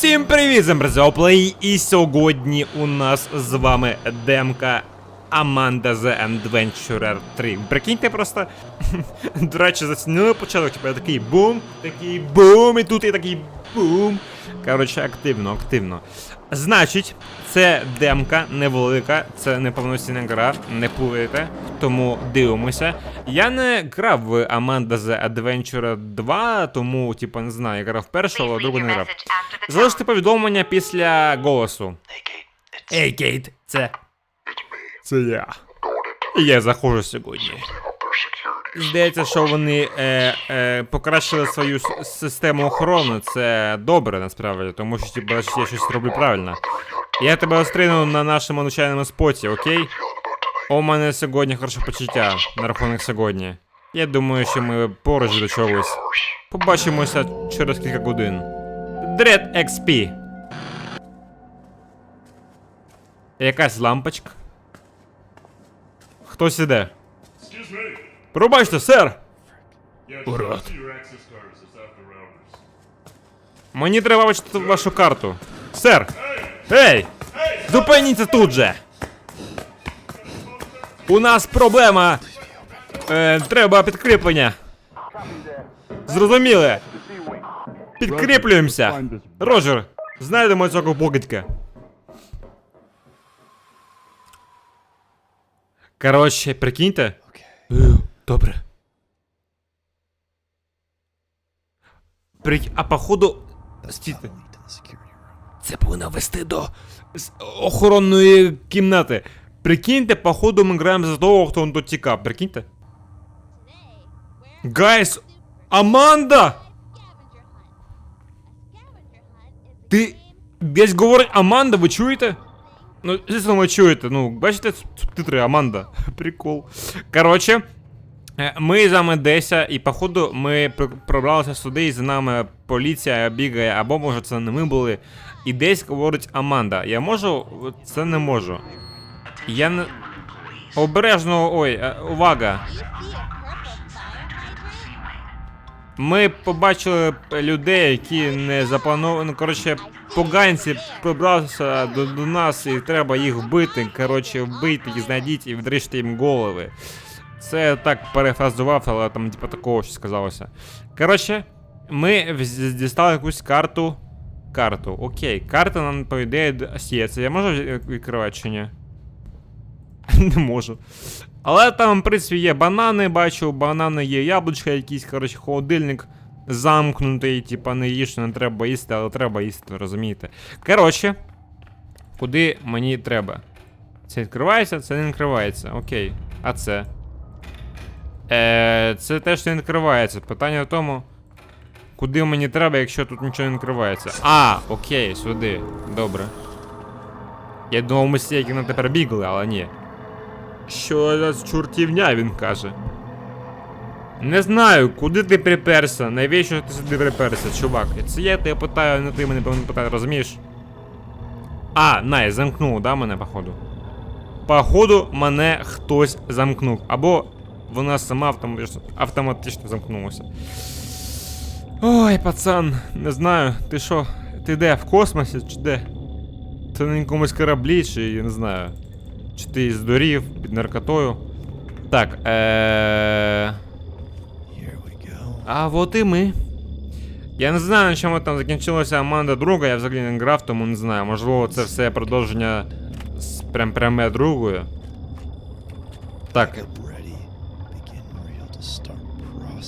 Всім привіт, Зембрезоплей! І сьогодні у нас з вами демка Amanda the Adventurer 3. Прикиньте просто. До речі, зацінили початок, типу я такий бум, такий бум, і тут я такий бум. Коротше, активно, активно. Значить, це демка невелика, це не повноцінна гра, не плуєте, тому дивимося. Я не грав в Amanda the Adventure 2, тому, типу, не знаю, я грав першу, але другу не грав. Залиште повідомлення після голосу. Ей, Кейт, це. Це я. Я заходжу сьогодні. Здається, що вони е, е, покращили свою систему охорони. Це добре насправді, тому що типу, значить, я щось роблю правильно. Я тебе острину на нашому навчальному споті, окей? У мене сьогодні хороше почуття на рахунок сьогодні. Я думаю, що ми поруч до чогось. Побачимося через кілька годин. Дред XP. Якась лампочка. Хтось іде. Пробачте, сер! Урод. Мені треба бачити вашу карту. Сер! Ей! Зупиніться тут же! У нас проблема! Е, треба підкріплення. Зрозуміли? Підкріплюємося. Роджер, знайдемо цього покидька. Коротше, прикиньте. Е, Добре. Прик... А походу. Стійте. Це повинно вести до з- охоронної кімнати. Прикиньте, походу ми граємо за того, хто он тут тікав. Прикиньте. Гайс! Аманда! Ти десь говорить Аманда, ви чуєте? Ну, звісно, ви чуєте. Ну, бачите субтитри Аманда. Прикол. Коротше, е, ми з вами Деся, і походу ми пр- пробралися сюди, і за нами поліція бігає, або може це не ми були. І десь говорить Аманда. Я можу, це не можу. Я не. Обережно, ой, е, увага. Ми побачили людей, які не заплановані. Ну, коротше, поганці пробралися до, до нас і треба їх вбити. Коротше, вбити їх, знайдіть і відріжте їм голови. Це я так перефразував, але там типу такого щось сказалося. Коротше, ми дістали якусь карту. Карту, окей. Карта нам по ідеї д- сіється. Я можу відкривати чи ні? Не можу. Але там, в принципі, є банани, бачу, банани є яблучка, якийсь, коротше, холодильник замкнутий, типа не їж, не треба їсти, але треба їсти, розумієте. Коротше, куди мені треба? Це відкривається, це не відкривається. Окей. А це? Е, це теж не відкривається. Питання в тому, куди мені треба, якщо тут нічого не відкривається. А, окей, сюди. Добре. Я думав, ми з цієї кімнати перебігли, але ні. Що за чортівня, він каже. Не знаю, куди ти приперся, навіщо ти сюди приперся, чувак? Це я тебе питаю, не ти мене повинен питати, розумієш? А, най, замкнув, да, мене, походу. Походу, мене хтось замкнув. Або вона сама автоматично, автоматично замкнулася. Ой, пацан, не знаю, ти що, ти де, в космосі чи де? Ти на якомусь кораблі, чи я не знаю. Чи ти здурів під наркотою? Так, е. А от і ми. Я не знаю, на чому там закінчилася Аманда друга, я взагалі не грав, тому не знаю. Можливо, це все продовження з прям пряме другою. Так,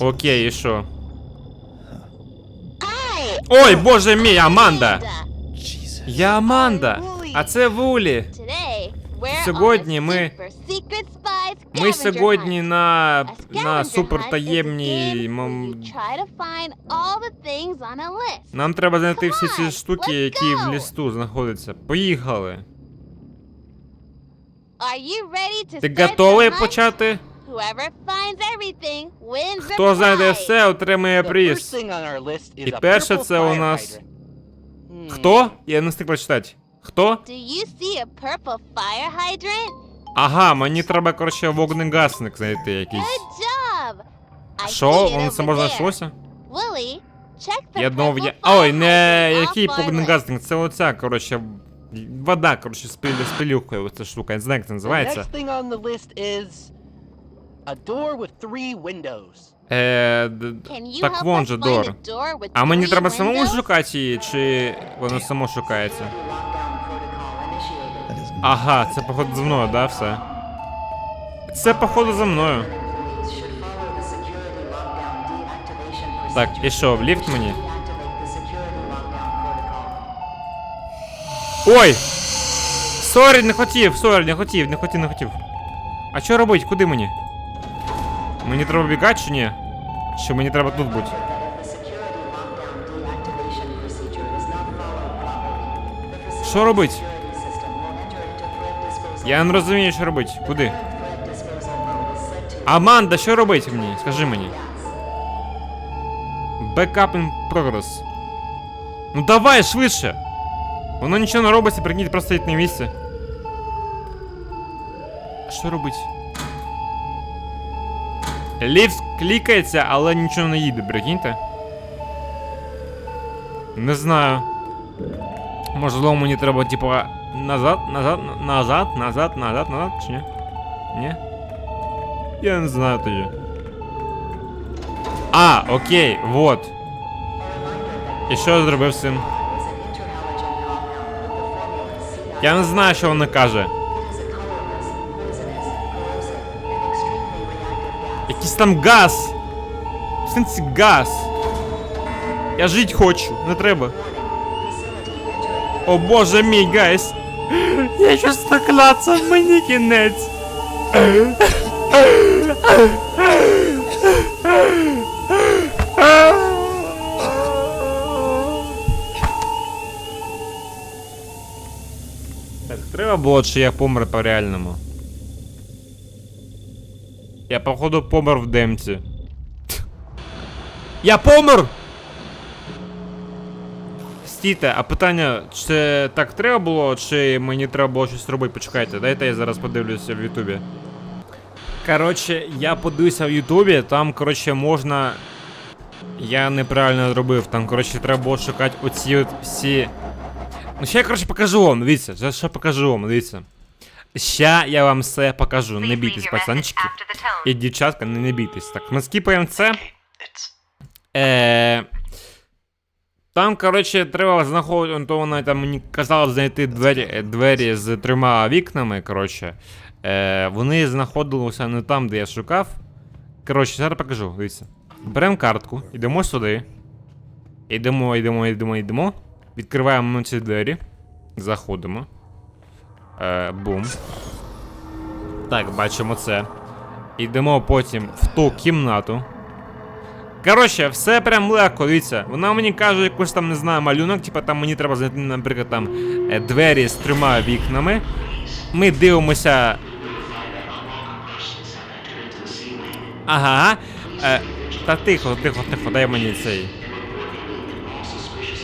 окей, і що? Ой, боже мій, Аманда! Я Аманда! А це Вулі! Сьогодні ми- Ми сьогодні на. на супертаємній. Нам треба знайти всі ці штуки, які в лісту знаходяться. Поїхали. Ти готовий почати? Хто знайде все, отримає приз. І перше це у нас- Хто? Я не встиг прочитати. Хто? Do you see a purple fire hydrant? Ага, мені треба, коротше, вогнегасник знайти якийсь. Good Що? see it Воно over само знайшлося? Willie, check the Я думав, я. Ой, не який our це оця, коротше. Вода, коротше, з пилю- з пилюкою, оця штука, я не знаю, як це The називається. next thing on the list is a door with three windows. Е, д- Can you так вон же Дор. a door with А мені three треба самому windows? шукати її, чи воно само шукається? Ага, це походу за мною, да, все? Це походу за мною. Так, і що, в ліфт мені? Ой! Сорі, не хотів, сорі, не хотів, не хотів, не хотів. А що робить? Куди мені? Мені треба бігати чи ні? Чи мені треба тут бути? Що робить? Я не розумію, що робить. Куди? Аманда, що робить мені? Скажи мені. Backup in progress. Ну давай швидше. Воно нічого не робиться, прикиньте, просто стоїть на місці. Що робить? Ліфт клікається, але нічого не їде, прикиньте. Не знаю. Можливо, мені треба, типа, назад, назад, назад, назад, назад, назад, чи ні? Ні? Я не знаю тоді. А, окей, вот. І що я зробив з цим? Я не знаю, що вона каже. Якийсь там газ. В сенсі газ. Я жить хочу, не треба. О боже мій, гайс. Я щось наклацав, мені кінець. Так, треба було, чи я помер по реальному. Я походу помер в демці. Я помер! Стійте, а питання, чи так треба було, чи мені треба було щось робити? Почекайте, дайте я зараз подивлюся в Ютубі. Коротше, я подивився в Ютубі, там, коротше, можна. Я неправильно зробив, там, коротше, треба було шукати оці от всі. Ну, ще я, коротше, покажу вам, дивіться, зараз ще покажу вам, дивіться. Ща я вам все покажу, не бійтесь, пацанчики. І дівчатка, не, не бійтесь. Так, ми скіпаємо це. Е, там, коротше, треба знаходити, то вона там мені казала знайти двері, е, двері з трьома вікнами, коротше. Е, вони знаходилися не там, де я шукав. Коротше, зараз покажу, дивіться. Беремо картку, йдемо сюди. Йдемо, йдемо, йдемо, йдемо. Відкриваємо ці двері. Заходимо. Е, бум. Так, бачимо це. Йдемо потім в ту кімнату. Коротше, все прям легко, дивіться. Вона мені каже якусь там, не знаю, малюнок, типа там мені треба знайти, наприклад, там е, двері з трьома вікнами. Ми дивимося. Ага. Е, та тихо, тихо, тихо, дай мені цей.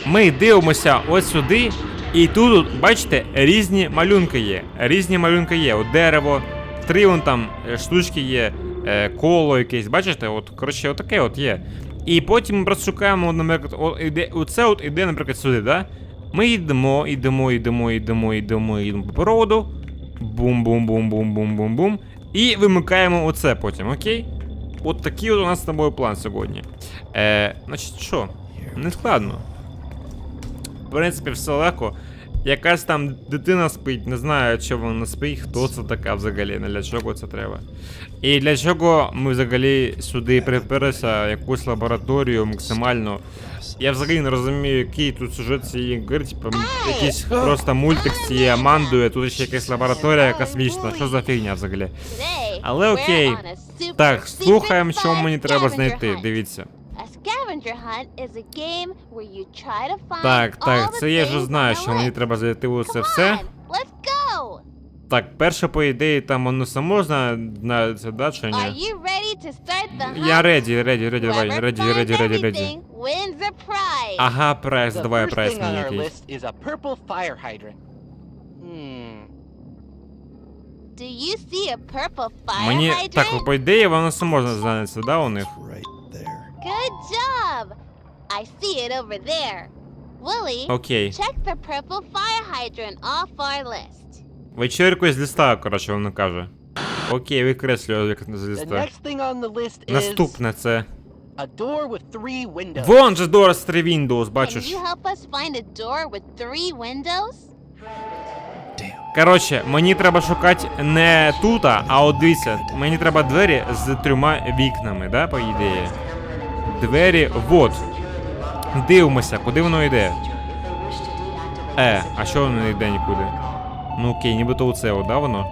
Ми дивимося ось сюди, і тут, бачите, різні малюнки є. Різні малюнки є. От дерево, три вон там е, штучки є, е, коло якесь, бачите, от, коротше, отаке от є. І потім ми просто шукаємо, наприклад, о, іде, оце от іде, наприклад, сюди, да? Ми йдемо, йдемо, йдемо, йдемо, йдемо, йдемо по проводу. Бум-бум-бум-бум-бум-бум-бум. І вимикаємо оце потім, окей? От такий от у нас з тобою план сьогодні. Е, значить, що? Не складно. Принципі, все легко. Якась там дитина спить, не знаю, чи вона спить, хто це така взагалі, для чого це треба. І для чого ми взагалі сюди приперлися, якусь лабораторію максимально. Я взагалі не розумію, який тут сюжет цієї гри, типу, якийсь просто мультик з цією Амандою, тут ще якась лабораторія космічна. Що за фігня взагалі? Але окей. Так, слухаємо, що мені треба знайти. Дивіться. Так, all так, the це я вже знаю, що мені треба зайти у це все. on, let's go! Так, перше, по ідеї, там воно само зна- знається, да, чи Are ні? you ready to start the hunt? Я реді, реді, реді, давай, реді, реді, реді, реді. wins a prize. Ага, прайс, The давай first прайс thing on мені our якийсь. list is a purple fire hydrant. Do you see a purple fire Мені, так, по ідеї, воно само знається, да, у них? Good job! I see it over there. Willie, Окей. check the purple fire hydrant off our list. Вечірку з ліста, коротше, воно каже. Окей, викреслюю як з The ліста. next thing on the list is Наступне це. a door with three windows. Вон же Doors 3 Windows, Can бачиш. you help us find a door with three windows? Коротше, мені треба шукати не тут, а от дивіться, мені треба двері з трьома вікнами, да, по ідеї. Двері, вот. Дивимося, куди воно йде. Е, а що воно не йде нікуди? Ну окей, нібито оце, о, да, воно?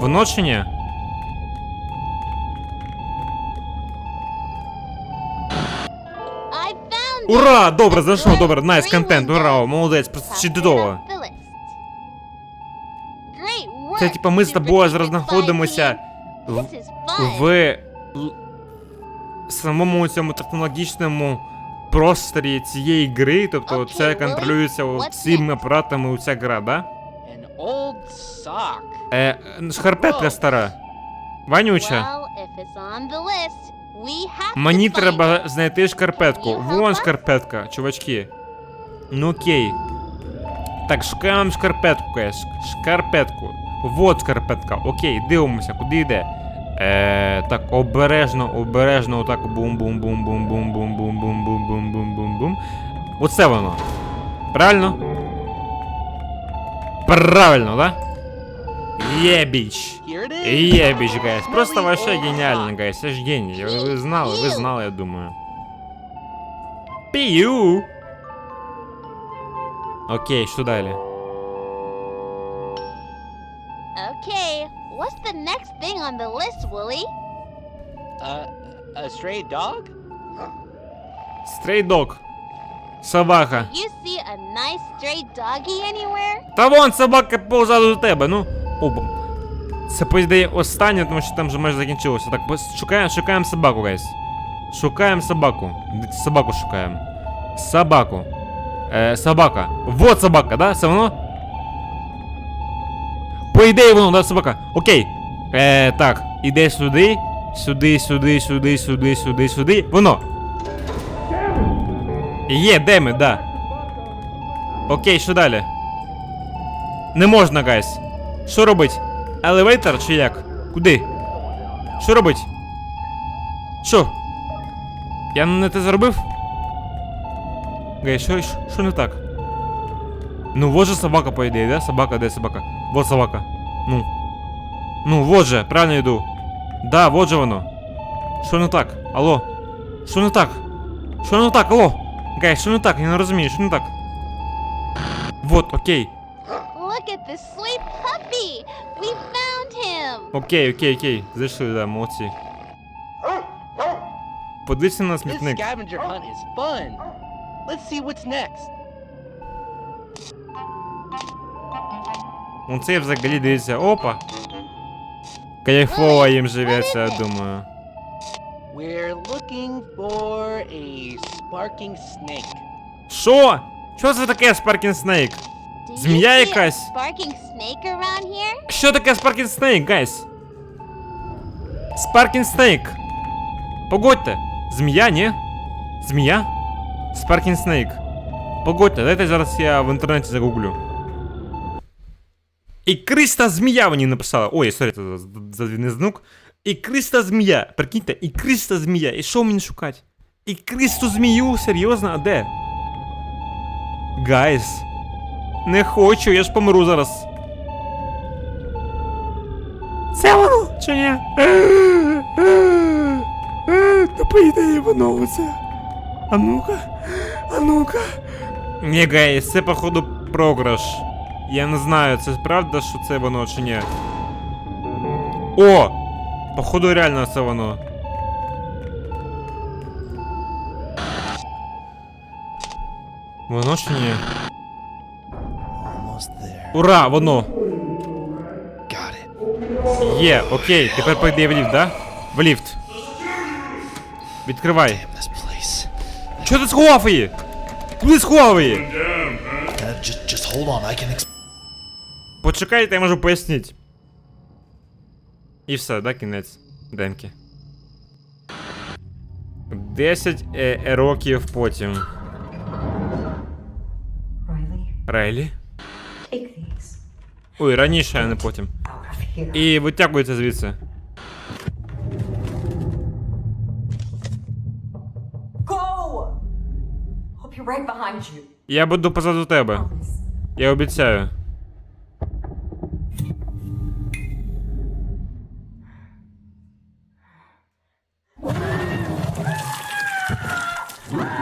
Воно чи ні? Ура! Добре, A зайшов, добре, найс контент, ура, молодець, просто чудово. Це типа ми з тобою зараз знаходимося в, самому цьому технологічному просторі цієї гри, тобто okay, це контролюється цими апаратами у ця гра, да? Е, Шкарпетка стара. Вонюча. Мені треба знайти шкарпетку. Вон шкарпетка, чувачки. Ну окей. Так, шукаємо шкарпетку, е, шкарпетку. Вот шкарпетка. Окей, дивимося, куди йде. Е, так, обережно, обережно, отак бум-бум-бум-бум-бум-бум-бум-бум-бум-бум-бум-бум-бум. Оце воно. Правильно? Правильно, да? It. Єбіч, гайс. Просто вообще old гайс. Я ж геній. Ви, ви знали, ви знали, я думаю. Пію. Окей, що далі? What's the next thing on the list, Willie? Uh, a stray dog? Стрейдог. Собака. You see a nice stray doggy anywhere? Та вон собака позаду тебе, ну. Оба. Це по ідеї останнє, тому що там вже майже закінчилося. Так, пос- шукаємо, шукаємо собаку, гайс. Шукаємо собаку. Собаку шукаємо. Собаку. Е, собака. Вот собака, да? Це воно? По ідеї воно, да, собака. Окей. Е, так, іде сюди. Сюди, сюди, сюди, сюди, сюди, сюди. Воно. Є, де ми, да. Окей, що далі? Не можна, гайс. Що робить? Елевейтор чи як? Куди? Що робить? Що? Я не те зробив? Що, що, що не так? Ну, вот же собака, по ідеї, да? Собака, де собака? Вот собака. Ну. Ну, вот же, правильно йду. Да, вот же воно. Що не так? Алло? Що не так? Що не так? Алло? Гайс, що не так? Я не розумію, що не так? Вот, окей. Look at this sweet puppy! We found him! Окей, окей, окей. Зайшли, да, молодці. Подивіться на This смітник. scavenger hunt is fun. Let's see what's next. Оце взагалі дивіться, опа. Кайфово їм живеться, я думаю. We're looking for a sparking snake. Що? Що це таке Sparking Snake? Do you Змія see a якась? sparking snake around here? Що таке Sparking Snake, гайс? Sparking Snake. Погодьте. Змія, ні? Змія? Sparking Snake. Погодьте, дайте зараз я в інтернеті загуглю. Ікриста змія мені написала. Ой, сорі, це за, зв'язок. Ікриста змія. Прикиньте, ікриста змія. І що мені шукати? Ікристу змію? Серйозно? А де? Гайс. Не хочу, я ж помру зараз. Це воно чи ні? Та по ідеї воно оце. А ну-ка, а ну-ка. Ні, гайс, це походу програш. Я не знаю, це правда, що це воно чи ні. О! Походу реально це воно. Воно чи ні? Ура, воно! Є, окей, тепер пойди в ліфт, да? В ліфт. Відкривай. Damn this place. Чо ти сховав її? Куди сховав її? Just, hold on. I can. Ex- Почекайте, я можу пояснити. І все, да, кінець. Демки. 10 е, років потім. Рейлі? Ой, раніше, а не потім. І витягується звідси. Right. Я буду позаду тебе. Я обіцяю.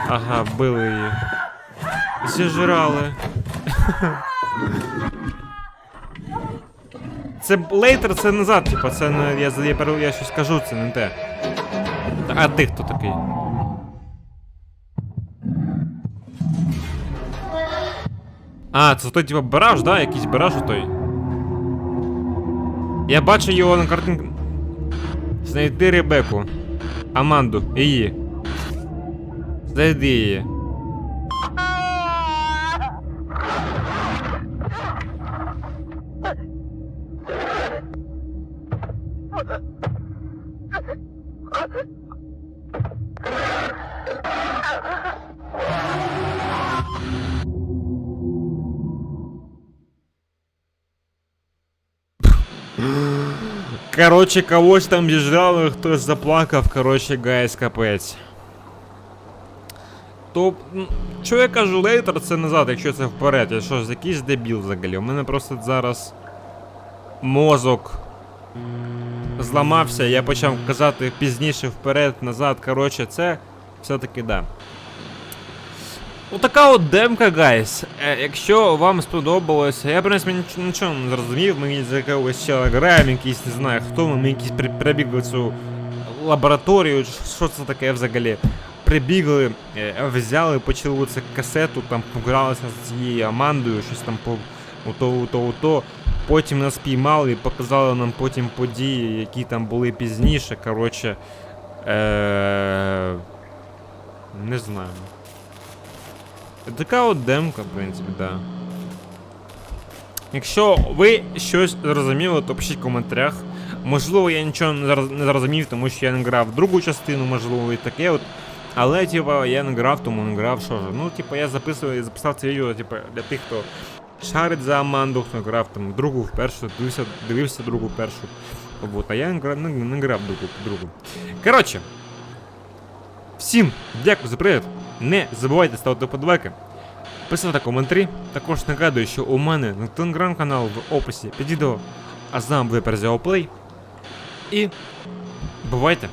Ага, били її. Зіжрали. Це лейтер, це назад, типа, це не. Я, я, я щось кажу, це не те. А ти хто такий? А, це той, типа, бараж, да? Якийсь бараж той. Я бачу його на картинку. Знайти Ребеку. Аманду, її. Знайди її. Короче, когось там зіжрали, хтось заплакав, короче, гайс, капець. То, м, що я кажу лейтер, це назад, якщо це вперед. Я що ж, якийсь дебіл взагалі. У мене просто зараз мозок зламався, я почав казати пізніше вперед, назад. Коротше, це все-таки да. Отака от демка, гайс. Е, якщо вам сподобалося, я ніч- нічого не зрозумів, ми з якогось чела граємо, якийсь не знаю хто, ми, якісь в цю лабораторію, що це таке взагалі. Прибігли, е, взяли, почали це касету, там погралися з цією Амандою, щось там по ото, ото, ото. Потім нас піймали і показали нам потім події, які там були пізніше. Коротше. Е- не знаю. Така от демка, в принципі, да. Якщо ви щось зрозуміли, то пишіть в коментарях. Можливо, я нічого не зрозумів, тому що я не грав другу частину, можливо, і таке от. Але, типа, я не грав, тому не грав, що ж. Ну, типа, я записую, записав це відео, типа, для тих, хто шарить за Аманду, хто грав там другу, першу, дивився, дивився другу, першу. Вот, а я не грав, не, не грав другу, другу. Коротше, всім дякую за привіт. Не забувайте ставити подобайки, писати коментарі. Також нагадую, що у мене на телеграм-канал в описі під відео, а з нами буде. І бувайте!